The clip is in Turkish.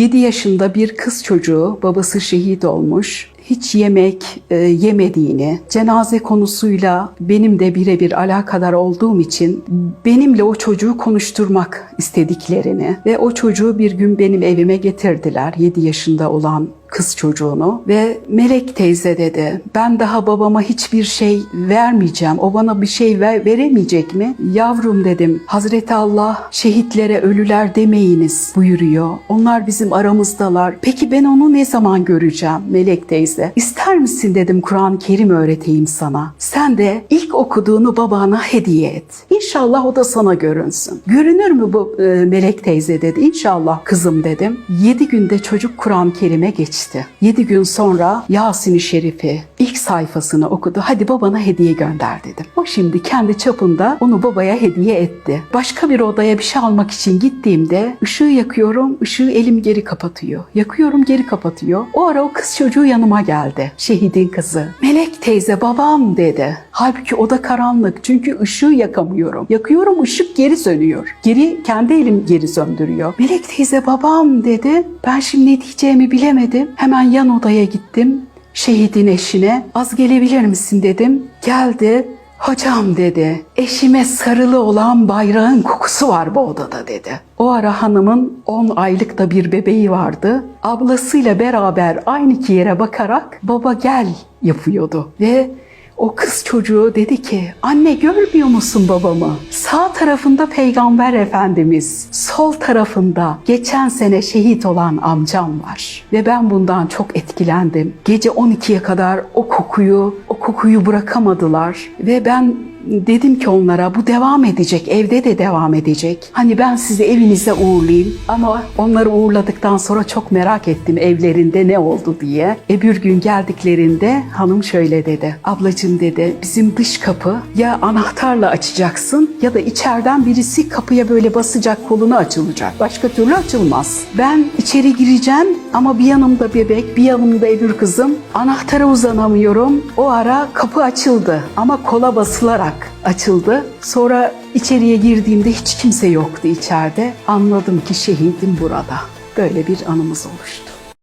7 yaşında bir kız çocuğu babası şehit olmuş. Hiç yemek e, yemediğini, cenaze konusuyla benim de birebir alakadar olduğum için benimle o çocuğu konuşturmak istediklerini ve o çocuğu bir gün benim evime getirdiler. 7 yaşında olan kız çocuğunu ve Melek teyze dedi ben daha babama hiçbir şey vermeyeceğim. O bana bir şey ver, veremeyecek mi? Yavrum dedim Hazreti Allah şehitlere ölüler demeyiniz buyuruyor. Onlar bizim aramızdalar. Peki ben onu ne zaman göreceğim Melek teyze? İster misin dedim Kur'an-ı Kerim öğreteyim sana. Sen de ilk okuduğunu babana hediye et. İnşallah o da sana görünsün. Görünür mü bu e, Melek teyze dedi. İnşallah kızım dedim. Yedi günde çocuk Kur'an-ı Kerim'e geçti. Yedi gün sonra Yasin-i Şerif'i ilk sayfasını okudu. Hadi babana hediye gönder dedim. O şimdi kendi çapında onu babaya hediye etti. Başka bir odaya bir şey almak için gittiğimde ışığı yakıyorum, ışığı elim geri kapatıyor. Yakıyorum geri kapatıyor. O ara o kız çocuğu yanıma geldi. Şehidin kızı. Melek teyze babam dedi. Halbuki oda karanlık çünkü ışığı yakamıyorum. Yakıyorum ışık geri sönüyor. Geri kendi elim geri söndürüyor. Melek teyze babam dedi. Ben şimdi ne diyeceğimi bilemedim. Hemen yan odaya gittim. Şehidin eşine az gelebilir misin dedim. Geldi. Hocam dedi, eşime sarılı olan bayrağın kokusu var bu odada dedi. O ara hanımın 10 aylık da bir bebeği vardı. Ablasıyla beraber aynı iki yere bakarak baba gel yapıyordu. Ve o kız çocuğu dedi ki anne görmüyor musun babamı? Sağ tarafında peygamber efendimiz, sol tarafında geçen sene şehit olan amcam var. Ve ben bundan çok etkilendim. Gece 12'ye kadar o kokuyu, kokuyu bırakamadılar. Ve ben dedim ki onlara bu devam edecek, evde de devam edecek. Hani ben sizi evinize uğurlayayım ama onları uğurladıktan sonra çok merak ettim evlerinde ne oldu diye. E bir gün geldiklerinde hanım şöyle dedi. Ablacığım dedi bizim dış kapı ya anahtarla açacaksın ya da içeriden birisi kapıya böyle basacak kolunu açılacak. Başka türlü açılmaz. Ben içeri gireceğim ama bir yanımda bebek, bir yanımda öbür kızım. Anahtara uzanamıyorum. O ara kapı açıldı ama kola basılarak açıldı. Sonra içeriye girdiğimde hiç kimse yoktu içeride. Anladım ki şehidim burada. Böyle bir anımız oluştu.